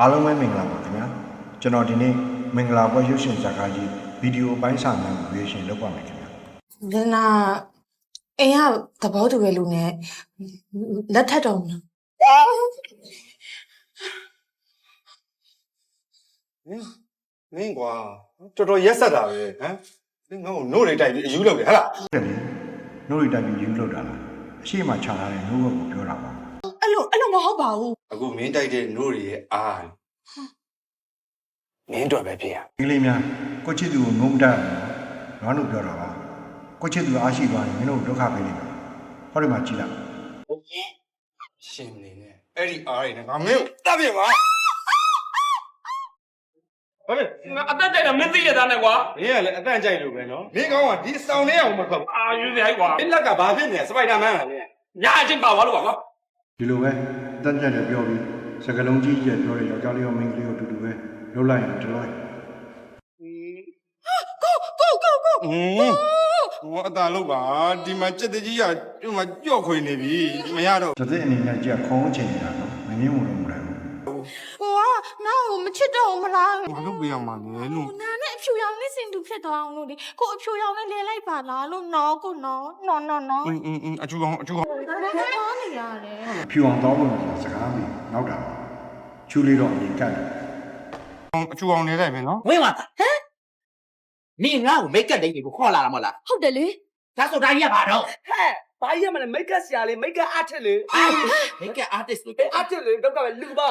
အားလုံးပဲမင်္ဂလာပါခင်ဗျာကျွန်တော်ဒီနေ့မင်္ဂလာပွဲရုပ်ရှင်ဇာတ်ကားကြီးဗီဒီယိုပိုင်းစာများကိုရွေးရှင်လုပ်ပါမယ်ခင်ဗျာလနာအိမ်ကသဘောတူရဲ့လူနဲ့လက်ထပ်တော့မလားမင်းမင်းကွာတော်တော်ရက်ဆက်တာပဲဟမ်မင်းငါ့ကိုနို့တွေတိုက်ပြီးအယူလုပ်တယ်ဟဟလားဟုတ်တယ်လေနှုတ်ရိတိုက်ပြီးယူလို့တာလားအရှိမချလာတဲ့နှုတ်ဘက်ကိုပြောတာပါအဲ့ လိုအဲ့လိုမဟုတ်ပါဘူးအခုမင်းတိုက်တဲ့နို့တွေရဲ့အားမင်းတော့ပဲဖြစ်ရဒီကလေးများကိုချစ်သူကိုငုံတတ်ရအောင်နော်လို့ပြောတာပါကိုချစ်သူအားရှိသွားရင်မင်းတို့ဒုက္ခပေးလိမ့်မယ်ဟောဒီမှာကြည့်လိုက်ရှင်နေနဲ့အဲ့ဒီအားတွေနဲ့ငါမင်းကိုတပ်ပြင်ပါဟုတ်တယ်ငါအသက်တိုက်တာမင်းသိရသားနဲ့ကွာမင်းကလည်းအတန့်ကြိုက်လို့ပဲနော်မင်းကောင်းကဒီစောင်းလေးအောင်မခေါက်အာယူနေဟိုက်ကွာမင်းလက်ကဘာဖြစ်နေလဲစပိုက်ဒါမန်လားမင်းညာအချင်းပါသွားလို့ပါကွာ ဒီလိုပဲတန်းကြက်တယ်ပြောပြီးစကလုံးကြီးကြီးပြောတဲ့ယောက်ျားလေးရောမိန်းကလေးရောအတူတူပဲလှုပ်လိုက်ရင်တလွိုင်းကိုကိုကိုကိုဟင်းဟောအတားလို့ပါဒီမှာစက်တကြီးကဒီမှာကြော့ခွေနေပြီမရတော့တသက်အနေနဲ့ကြက်ခုံးချင်နေတာနော်မငင်းဝင်လို့မလိုက်ဘူးကိုကနားကိုမချစ်တော့ဘူးမလားဘာလို့ပေးရမှာလဲလို့နာနဲ့အဖြူရောင်နဲ့စင်တူဖြစ်သွားအောင်လို့လေကိုအဖြူရောင်နဲ့လဲလိုက်ပါလားလို့နော်ကိုနော်နော်နော်နော်အင်းအင်းအင်းအချူကောင်အချူကောင် ဘာလို့နေရတယ်ဖြူအောင်တော့လို့စကားပြီးနောက်တာပါချူလေးတော့အရင်ကတ်တယ်အချူကောင်နေလိုက်ပဲနော်ဝင်းသွားတာဟမ်နင်ငါ့ကိုမိတ်ကပ်လိမ့်နေကိုခေါ်လာတာမဟုတ်လားဟုတ်တယ်လေဒါဆိုဒါကြီးကဘာတော့ဟဲ့ဘာကြီးရမလဲမိတ်ကပ်ဆရာလေးမိတ်ကပ်အားထက်လေမိတ်ကပ် artist လို့အားထက်လေတော့ကပဲလူပါ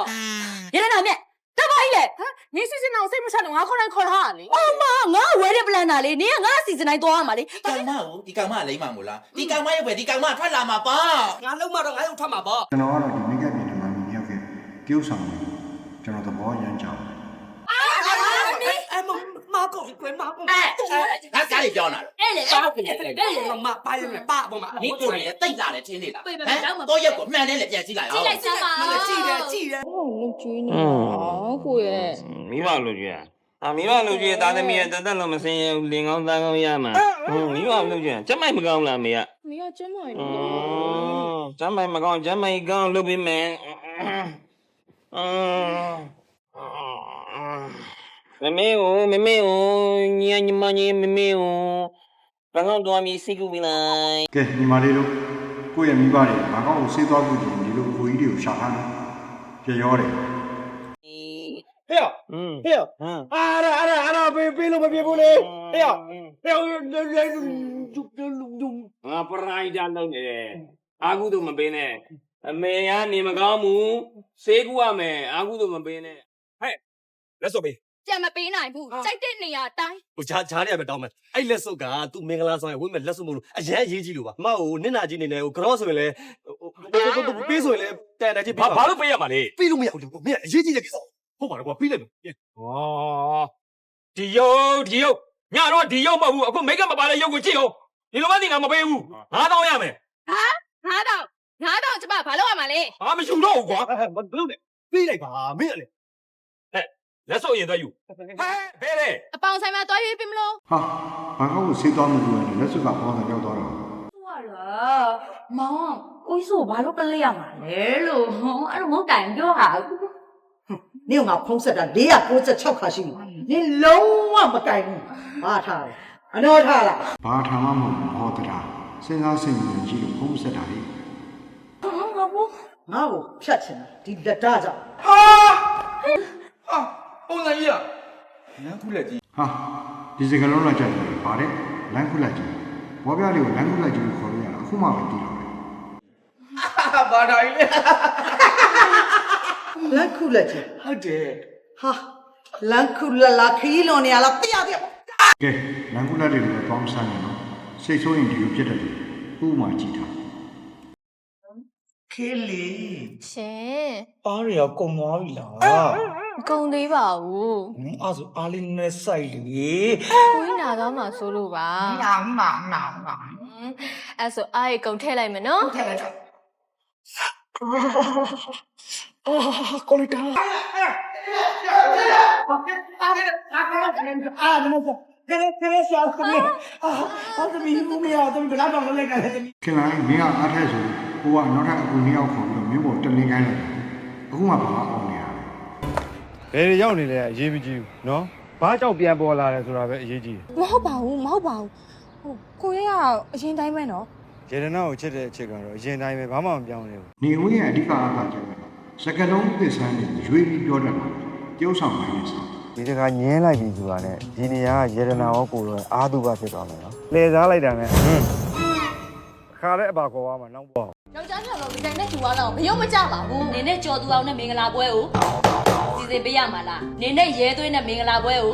ရတနာမြက် တပါကြီးလေဟမ်နင်းစီစဉ်အောင်စိတ်မချလို့ငါခေါ်တိုင်းခေါ်ထားတာလေအမငါဝဲတဲ့ပလန်တာလေနင်းကငါစီစဉ်တိုင်းသွားရမှာလေဒီကောင်မကိုဒီကောင်မလိမ့်မှာမို့လားဒီကောင်မရဲ့ပဲဒီကောင်မထွက်လာမှာပါငါလုံးမတော့ငါရုပ်ထပ်မှာပေါ့ကျွန်တော်ကတော့ဒီမိတ်ကပ်ပြင်ထဲမှာမြင်ရောက်ခဲ့တရုပ်ဆောင်နေကျွန်တော်သဘောရမ်းကြောင်းအဲ့မမကောကွယ်မကောအဲဒါကြားလေးပြောနေတာ တဲ့လေပါဟုတ်တယ်တဲ့လေမမပါရမယ်ပါပေါ်မှာမင်းကိုယ်တိုင်လည်းတိတ်လာတယ်ထင်းနေလားတော့ရက်ကိုမှန်တယ်လေပြန်ကြည့်လိုက်အောင်ကြည့်လိုက်စမ်းပါကြည့်တယ်ကြည့်တယ်ဟုတ်လို့ကျွေးနေတာကိုရဲ့မိမလို့ကျွေးတာ။အမိမလူကြီးသားသမီးရဲ့တသက်လုံးမစင်ရလင်ကောင်းသားကောင်းရမှာ။ဟွန်းမိမလူကြီးကျမိုက်မကောင်းလားမေက။မေကကျမိုက်နေ။ကျမိုက်မကောင်းကျမိုက်ကောင်းလုပ်ပေးမယ်။အင်းမမေကိုမမေကိုညီညီမညီမမေကို င်းတော်မီစိတ်ကူပြီလားကဲညီမလေးတို့ကိုယ့်ရဲ့မိဘတွေဘာကောင်းကိုဆေးသွားဖို့ကြည့်ဒီလိုကိုကြီးတွေကိုရှာထားတယ်ပြရောတယ်ဟဲ့อืมဟဲ့ဟမ်အားရအားရအားရပေးပေးလို့မပြေဘူးလေဟဲ့ဟဲ့လေလေလူလူလူငါပရိုက်တာလုပ်နေတယ်အာကုတို့မပေးနဲ့အမေကနေမကောင်းဘူးစေးကူရမယ်အာကုတို့မပေးနဲ့လက်စော်ပေး ကြံမပေးနိုင်ဘူးစိုက်တဲ့နေရာတိုင်းဟိုဂျာဂျားတွေကပဲတောင်းမယ်အဲ့လက်စုပ်ကသူမင်္ဂလာဆောင်ရဝင်းမဲ့လက်စုပ်မလို့အရန်အရေးကြီးလို့ပါမဟုတ်နင့်နာကြီးနေနေဟိုကတော့ဆိုရင်လေပေးဆိုရင်လေတန်တန်ကြီးဘာဘာလို့ပေးရမှာလဲပေးလို့မရဘူးမင်းအရေးကြီးတဲ့ကိစ္စဟုတ်ပါတော့ကွာပြီးလိုက်မယ်ဩဒီရုပ်ဒီရုပ်ညတော့ဒီရုပ်မဟုတ်ဘူးအခုမိတ်ကပ်မပါတဲ့ရုပ်ကိုကြည့်အောင်ဒီလိုမှသိငါမပေးဘူးငါတော့ရမယ်ငါတော့ငါတော့ကျမဘာလုပ်ရမှာလဲဟာမရှူတော့ဘူးကွာမလုပ်နဲ့ပြီးလိုက်ပါမင်းလေ လက်စော့ရင်သွားယူဟဲ့ဘယ်လဲအပေါင်ဆိုင်မှာတွားရွေးပြီမလို့ဟာဘာကောင်းကိုဆေးသွားမှုလို့လည်းလက်စွပ်ကပေါ်တာရောက်သွားတော့ဟုတ်လားမောင်ကိုကြီးဆိုဘာလို့ပလဲရမှာလဲလို့ဟောအဲ့လိုမဟုတ်တိုင်ပြောဟာနင့်ကငါဖုံးဆက်တာ496ခါရှိပြီနင်လုံးဝမကင်ဘူးဘာထားလဲအနောထားလားဘာထာမှမဟုတ်ဘူးဟောတရားစဉ်းစားစိတ်ဝင်ကြည့်လို့ဖုံးဆက်တာလေငါ့ကိုဖြတ်ချင်တာဒီလက်တာကြောင့်ဟာ ပုံစံကြီးอ่ะနန်းခုလက်ကြီးဟာဒီစကလုံးလိုက်ကြတယ်ဗါတဲ့လမ်းခုလိုက်ကြည့်ဘောပြလေးကိုလမ်းခုလိုက်ကြည့်လို့ခေါ်လို့ရတာအခုမှပဲသိတော့တယ်ဘာသာကြီးလေလက်ခုလက်ချင်းဟုတ်တယ်ဟာလန်ခုလက်လာခီးလွန်နေရလားပြရပြကဲလမ်းခုလိုက်တွေကိုလည်းပေါင်းစမ်းနေတော့စိတ်ဆိုးရင်ဒီလိုဖြစ်တယ်ဥပမာကြည့်တာခေးလီရှင်အားရကုံသွားပြီလား မကုန်သေးပါဘူးဟင်းအဲ့ဆိုအားလေးနဲ့စိုက်လေကိုကြီးနာသွားမှဆိုလို့ပါနာနာနာနာအဲ့ဆိုအားရကုန်ထည့်လိုက်မယ်နော်ထဲလိုက်တော့အာကိုလီတာအာအာမနကကဲကဲရှာကမေအာအဲ့ဒါမီးမီးအောင်တော့ဘယ်တော့လဲကလည်းခင်ဗျာမင်းကအားထဲဆိုကိုကနောက်ထပ်အကူနှစ်ယောက်ခေါ်ပြီးတော့မင်းပေါ်တက်လင်းခိုင်းလိုက်တယ်အခုမှဘာအောင်နေရလဲ ဘယ်တွေရောက်နေလဲအရေးမကြီးဘူးနော်ဘာကြောင့်ပြန်ပေါ်လာတယ်ဆိုတာပဲအရေးကြီးတယ်မဟုတ်ပါဘူးမဟုတ်ပါဘူးဟိုကိုရဲကအရင်တိုင်းပဲနော်ရေဒနာကိုချစ်တဲ့အချက်ကတော့အရင်တိုင်းပဲဘာမှမပြောင်းလဲဘူးနေဦးရဲ့အဓိကအားသာချက်ကတော့စကလုံးသစ္စာနဲ့ရွေးပြီးပြောတတ်တာတယောက်ဆောင်ပိုင်းနဲ့ဆောင်ဒီတခါညင်းလိုက်ပြီဆိုတာနဲ့ဒီနေရာကရေဒနာရောကိုရောအာသူဘဖြစ်သွားမယ်နော်လှည့်စားလိုက်တာနဲ့ဟွန်းခါတဲ့အပါခေါ်သွားမှာနောက်ပေါ့ ယောက်ျားပြောလို့ဒီတိုင်းနဲ့ကျူသွားတော့မရုံမကြပါဘူးနင်းနဲ့ကြော်သူအောင်နဲ့မင်္ဂလာပွဲကိုစီစဉ်ပေးရမှာလားနင်းနဲ့ရဲသွင်းနဲ့မင်္ဂလာပွဲကို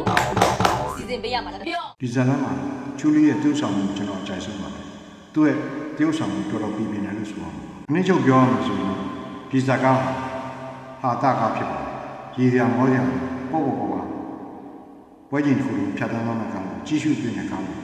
စီစဉ်ပေးရမှာလားပြော ဒီဇာတ်လမ်းမှာချူလီရဲ့တယောက်ဆောင်ကိုကျွန်တော်အကြိုက်ဆုံးပါတယ်သူ့ရဲ့တယောက်ဆောင်ကိုတော်တော်ပြီးပြင်းတယ်လို့ဆိုအောင်အနည်းချုပ်ပြောရမှာဆိုရင်ဒီဇာတ်ကဟာတာကဖြစ်ပါတယ်ရည်ရမောရပေါ့ပေါ့ပေါ့ပါပွဲချင်းတစ်ခုလုံးဖြတ်သန်းသွားမှကောင်းကြီးစုပြင်းတဲ့ကောင်း